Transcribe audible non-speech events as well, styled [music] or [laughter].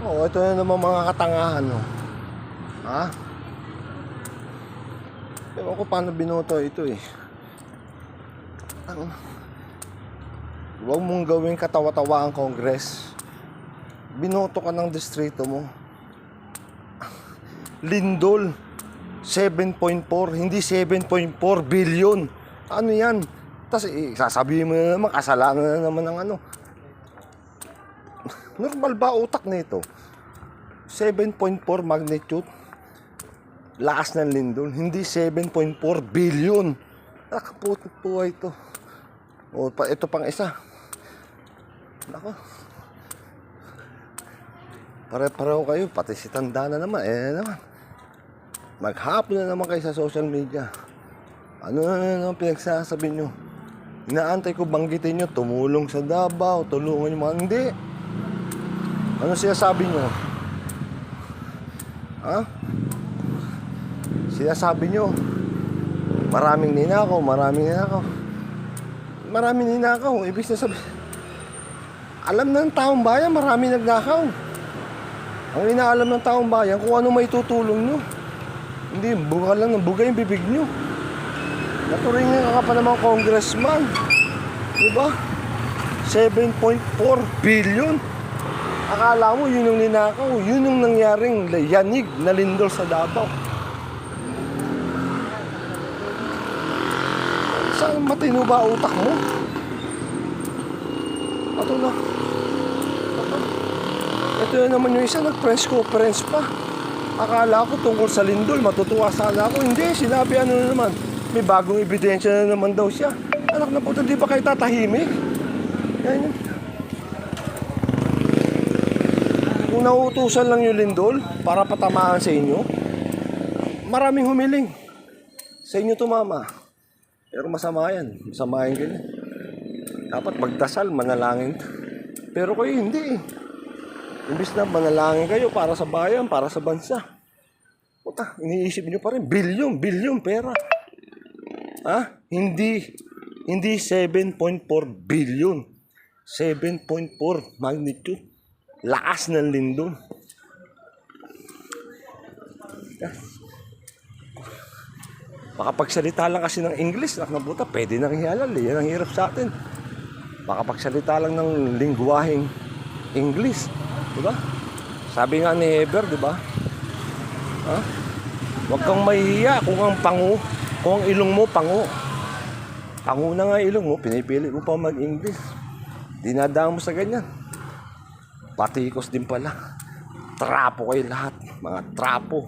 Oo, ito na naman mga katangahan, no. Ha? Ewan ko paano binoto ito eh. Ang... Huwag mong gawing katawa-tawa ang Congress. Binoto ka ng distrito mo. [laughs] Lindol, 7.4, hindi 7.4 billion. Ano yan? Tapos eh, sasabihin mo na naman, kasalanan na naman ng ano. Normal ba utak nito? 7.4 magnitude. Lakas ng lindol. Hindi 7.4 billion. Nakaputot po ito. O, pa, ito pang isa. Nako. Pare-pareho kayo. Pati si Tanda na naman. Eh naman. Maghapon na naman kayo sa social media. Ano na naman pinagsasabi nyo? Inaantay ko banggitin nyo, tumulong sa Davao, tulungan yung mga hindi. Ano siya sabi nyo? Ha? Sinasabi nyo, maraming ninakaw, maraming ninakaw. Maraming ninakaw, ibig na sabi. Alam ng taong bayan, maraming nagnakaw. Ang inaalam ng taong bayan, kung ano may tutulong nyo. Hindi, buka lang ng buga yung bibig nyo. Naturingan ka pa naman congressman. Diba? 7.4 billion. Akala mo yun yung ninakaw, yun yung nangyaring yanig na lindol sa Davao. Saan matino ba utak mo? Ito na. Ito. Na naman yung isa, nag-press conference pa. Akala ko tungkol sa lindol, matutuwa sana ako. Hindi, sinabi ano na naman. May bagong ebidensya na naman daw siya. Anak na puto, di ba kayo tatahimik? Yan yun. Kung nauutusan lang yung lindol para patamaan sa inyo, maraming humiling. Sa inyo tumama. Pero masama yan. Masama yan ganyan. Dapat magdasal, manalangin. Pero kayo hindi eh. Imbis na manalangin kayo para sa bayan, para sa bansa. Puta, iniisip niyo pa rin, bilyon, bilyon pera. Ha? Hindi, hindi 7.4 billion. 7.4 magnitude. Lakas ng lindol. Makapagsalita lang kasi ng English, nak na buta, pwede nang hihalal. Eh. Yan ang hirap sa atin. Makapagsalita lang ng lingwaheng English. Di ba? Sabi nga ni Heber, di ba? Ha? Huwag kang mahihiya kung ang pango, kung ang ilong mo pango. Pango na nga ilong mo, pinipili mo pa mag-English. Dinadaan mo sa ganyan. Patikos din pala. Trapo kayo lahat, mga trapo.